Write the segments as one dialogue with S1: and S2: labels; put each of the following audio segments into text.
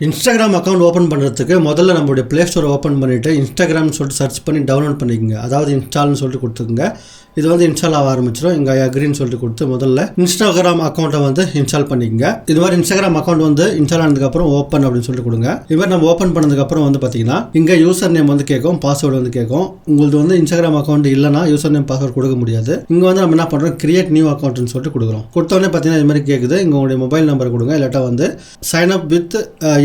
S1: Instagram account open பண்ணுறதுக்கு முதல்ல நம்மளுடைய ப்ளே ஸ்டோர் ஓப்பன் பண்ணிவிட்டு இன்ஸ்டாகிராம்னு சொல்லிட்டு சர்ச் பண்ணி டவுன்லோட் பண்ணிக்கோங்க. அதாவது இன்ஸ்டால்னு சொல்லிட்டு கொடுத்துருங்க இது வந்து இன்ஸ்டால் ஆக ஆரம்பிச்சிடும் இங்கே அக்ரின்னு சொல்லிட்டு கொடுத்து முதல்ல இன்ஸ்டாகிராம் அக்கௌண்ட்டை வந்து இன்ஸ்டால் பண்ணிக்கங்க. இது மாதிரி இன்ஸ்டாகிராம் அக்கௌண்ட் வந்து இன்ஸ்டால் ஆனதுக்கப்புறம் ஓப்பன் அப்படின்னு சொல்லிட்டு கொடுங்க. இது மாதிரி நம்ம ஓப்பன் பண்ணதுக்கப்புறம் வந்து பார்த்தீங்கன்னா இங்கே யூசர் நேம் வந்து கேட்கும் பாஸ்வேர்டு வந்து கேட்கும் உங்களுக்கு வந்து இன்ஸ்டாகிராம் அக்கௌண்ட் இல்லைனா யூசர் நேம் பாஸ்வேர்டு கொடுக்க முடியாது. இங்கே வந்து நம்ம என்ன பண்ணுறோம் கிரியேட் நியூ அக்கௌண்ட்னு சொல்லிட்டு கொடுக்குறோம். கொடுத்தோடனே பார்த்தீங்கன்னா இது மாதிரி கேட்குது இங்கே உங்களுடைய மொபைல் நம்பர் கொடுங்க. இல்லாட்டா வந்து சைன் அப் வித்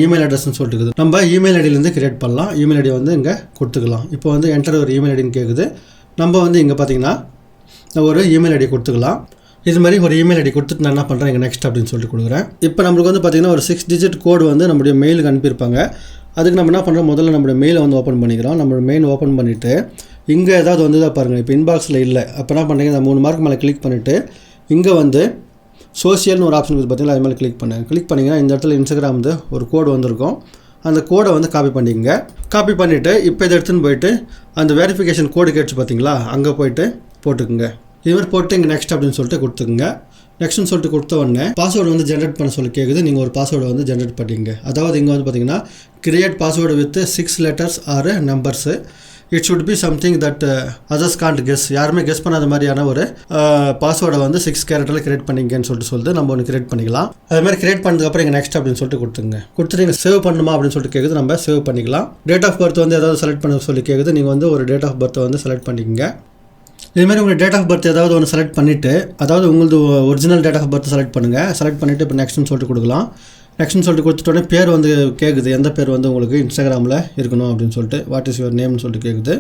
S1: இமெயில் அட்ரஸ்னு சொல்லிட்டு இருக்குது. நம்ம இமெயில் ஐடியிலேருந்து கிரியேட் பண்ணலாம். இமெயில் ஐடி வந்து இங்கே கொடுத்துக்கலாம். இப்போ வந்து என்டர் ஒரு இமெயில் ஐடின்னு கேட்குது நம்ம வந்து இங்கே பார்த்தீங்கன்னா ஒரு இமெயில் ஐடி கொடுத்துக்கலாம். இது மாதிரி ஒரு இமெயில் ஐடி கொடுத்துட்டு நான் என்ன பண்ணுறேன் இங்கே நெக்ஸ்ட் அப்படின்னு சொல்லிட்டு கொடுக்குறேன். இப்போ நம்மளுக்கு வந்து பார்த்தீங்கன்னா ஒரு சிக்ஸ் டிஜிட் கோடு வந்து நம்மளுடைய மெயிலுக்கு அனுப்பியிருப்பாங்க. அதுக்கு நம்ம என்ன பண்ணுறோம் முதல்ல நம்மளுடைய மெயிலை வந்து ஓப்பன் பண்ணிக்கிறோம். நம்மளோட மெயில் ஓப்பன் பண்ணிவிட்டு இங்கே ஏதாவது வந்து தான் பாருங்கள் இப்போ இன்பாக்ஸில் இல்லை. அப்போ என்ன பண்ணுறீங்க இந்த மூணு மார்க் மேலே கிளிக் பண்ணிவிட்டு இங்கே வந்து சோஷியல்னு ஒரு ஆப்ஷன் இருக்குது பார்த்தீங்களா அது மேலே கிளிக் பண்ணுங்கள் கிளிக் பண்ணிங்கன்னா இந்த இடத்துல இன்ஸ்டாகிராம் வந்து ஒரு கோடு வந்திருக்கும். அந்த கோடை வந்து காப்பி பண்ணிக்கங்க. காப்பி பண்ணிவிட்டு இப்போ இதை எடுத்துன்னு போயிட்டு அந்த வெரிஃபிகேஷன் கோடு கேட்டுச்சு பார்த்தீங்களா அங்கே போயிட்டு போட்டுக்குங்க. இது மாதிரி போட்டு இங்கே நெக்ஸ்ட் அப்படின்னு சொல்லிட்டு கொடுத்துக்குங்க. நெக்ஸ்ட்னு சொல்லிட்டு கொடுத்த உடனே பாஸ்வேர்டு வந்து ஜென்ரேட் பண்ண சொல்லி கேட்குது நீங்கள் ஒரு பாஸ்வேர்டு வந்து ஜென்ரேட் பண்ணிங்க. அதாவது இங்கே வந்து பார்த்தீங்கன்னா create password with six letters or numbers it should be something that others can't guess யாருமே கெஸ் பண்ணாத மாதிரியான ஒரு uh, பாஸ்வேர்டை வந்து சிக்ஸ் கேரக்டரில் கிரியேட் பண்ணிங்கன்னு சொல்லிட்டு சொல்லிட்டு நம்ம ஒன்று கிரியேட் பண்ணிக்கலாம். அது மாதிரி கிரியேட் பண்ணதுக்கப்புறம் இங்கே நெக்ஸ்ட் அப்படின்னு சொல்லிட்டு கொடுத்துங்க கொடுத்துட்டு நீங்கள் சேவ் பண்ணணுமா அப்படின்னு சொல்லிட்டு கேட்குது நம்ம சேவ் பண்ணிக்கலாம். டேட் ஆஃப் பர்த் வந்து ஏதாவது செலக்ட் பண்ண சொல்லி கேட்குது நீங்கள் வந்து ஒரு டேட் ஆஃப் பர்த்தை வந்து செலக்ட் பண்ணிக்கங்க. இதுமாதிரி உங்கள் டேட் ஆஃப் பர்த் ஏதாவது ஒன்று செலக்ட் பண்ணிவிட்டு அதாவது உங்களது original date of birth select பண்ணுங்கள் செலக்ட் பண்ணிவிட்டு இப்போ நெக்ஸ்ட்னு சொல்லிட்டு கொடுக்கலாம். நெக்ஸ்ட்னு சொல்லிட்டு கொடுத்துட்டோடனே பேர் வந்து கேட்குது எந்த பேர் வந்து உங்களுக்கு இன்ஸ்டாகிராமில் இருக்கணும் அப்படின்னு சொல்லிட்டு வாட் இஸ் யுவர் நேம்னு சொல்லிட்டு கேட்குது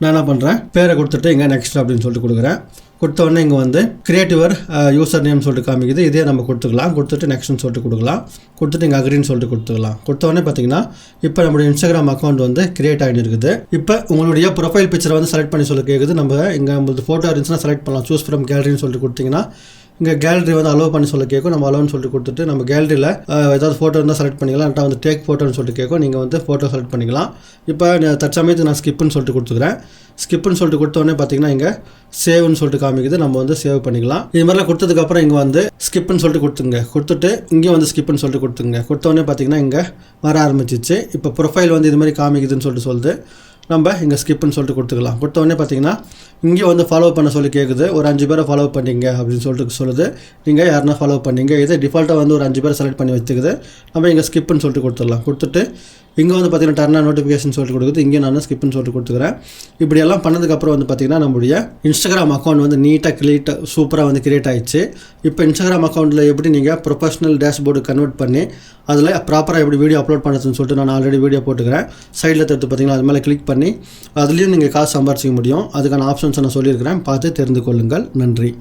S1: நான் என்ன பண்ணுறேன் பேரை கொடுத்துட்டு இங்கே நெக்ஸ்ட் அப்படின்னு சொல்லிட்டு கொடுக்குறேன். கொடுத்தவொடனே இங்கே வந்து கிரியேட்டிவர் யூசர் நேம் சொல்லிட்டு காமிக்குது. இதே நம்ம கொடுத்துக்கலாம். கொடுத்துட்டு நெக்ஸ்ட்னு சொல்லிட்டு கொடுக்கலாம். கொடுத்துட்டு இங்கே அக்ரின்னு சொல்லிட்டு கொடுத்துக்கலாம். கொடுத்தவொடனே பார்த்தீங்கன்னா இப்போ நம்மளுடைய இன்ஸ்டாகிராம் அக்கௌண்ட் வந்து கிரியேட் ஆகிட்டு இருக்குது. இப்போ உங்களுடைய ப்ரொஃபைல் பிக்சரை வந்து செலக்ட் பண்ணி சொல்லி கேட்குது நம்ம இங்கே உங்களுக்கு ஃபோட்டோ இருந்துச்சுன்னா செலக்ட் பண்ணலாம். சூஸ் ஃப்ரம் கேலரின்னு சொல்லிட்டு கொடுத்தீங்கன்னா இங்கே கேலரி வந்து அலோவ் பண்ணி சொல்ல கேட்கும் நம்ம அலோன்னு சொல்லிட்டு கொடுத்துட்டு நம்ம கேலரியில் ஏதாவது ஃபோட்டோ இருந்தால் செலக்ட் பண்ணிக்கலாம். இல்லை வந்து டேக் ஃபோட்டோன்னு சொல்லிட்டு கேட்கும் நீங்கள் வந்து ஃபோட்டோ செலக்ட் பண்ணிக்கலாம். இப்போ தற்சமயத்துக்கு நான் ஸ்கிப்புன்னு சொல்லிட்டு கொடுத்துக்கிறேன். ஸ்கிப்புன்னு சொல்லிட்டு கொடுத்தோடனே பார்த்தீங்கன்னா இங்கே சேவ்னு சொல்லிட்டு காமிக்குது. நம்ம வந்து சேவ் பண்ணிக்கலாம். இது மாதிரிலாம் கொடுத்ததுக்கப்புறம் இங்கே வந்து ஸ்கிப்புன்னு சொல்லிட்டு கொடுத்துங்க. கொடுத்துட்டு இங்கே வந்து ஸ்கிப்புன்னு சொல்லிட்டு கொடுத்துங்க. கொடுத்தோடனே பார்த்தீங்கன்னா இங்கே வர ஆரம்பிச்சிச்சு. இப்போ ப்ரொஃபைல் வந்து இது மாதிரி காமிக்குதுன்னு சொல்லிட்டு சொல்லுது. நம்ம இங்கே ஸ்கிப்னு சொல்லிட்டு கொடுத்துக்கலாம். கொடுத்தோடனே பார்த்தீங்கன்னா இங்கே வந்து ஃபாலோ பண்ண சொல்லி கேட்குது ஒரு அஞ்சு பேரை ஃபாலோ பண்ணிங்க அப்படின்னு சொல்லிட்டு சொல்லுது. நீங்கள் யாருன்னா ஃபாலோ பண்ணிங்க? இது டிஃபால்ட்டாக வந்து ஒரு அஞ்சு பேரை செலக்ட் பண்ணி வச்சுக்குது. நம்ம இங்கே ஸ்கிப்னு சொல்லிட்டு கொடுத்துடலாம். கொடுத்துட்டு இங்கே வந்து பார்த்தீங்கன்னா டர்னா நோட்டிஃபிகேஷன் சொல்லிட்டு கொடுக்குது. இங்கே நான் ஸ்கிப்னு சொல்லிட்டு கொடுத்துக்கிறேன். இப்படியெல்லாம் பண்ணதுக்கப்புறம் வந்து பார்த்தீங்கன்னா நம்மளுடைய இன்ஸ்டாகிராம் அக்கௌண்ட் வந்து நீட்டாக கிரியேட் சூப்பராக வந்து கிரியேட் ஆகிடுச்சு இப்போ இன்ஸ்டாகிராம் அக்கௌண்ட்டில் எப்படி நீங்கள் ப்ரொஃபஷனல் டேஷ்போர்டு கன்வெர்ட் பண்ணி அதில் ப்ராப்பராக எப்படி வீடியோ அப்லோட் பண்ணுறதுன்னு சொல்லிட்டு நான் ஆல்ரெடி வீடியோ போட்டுக்கிறேன். சைடில் தடுத்து பார்த்திங்கன்னா அது மேலே கிளிக் பண்ணி அதுலேயும் நீங்கள் காசு சம்பாரிச்சிக்க முடியும். அதுக்கான ஆப்ஷன்ஸ் நான் சொல்லியிருக்கிறேன். பார்த்து தெரிந்து கொள்ளுங்கள். நன்றி.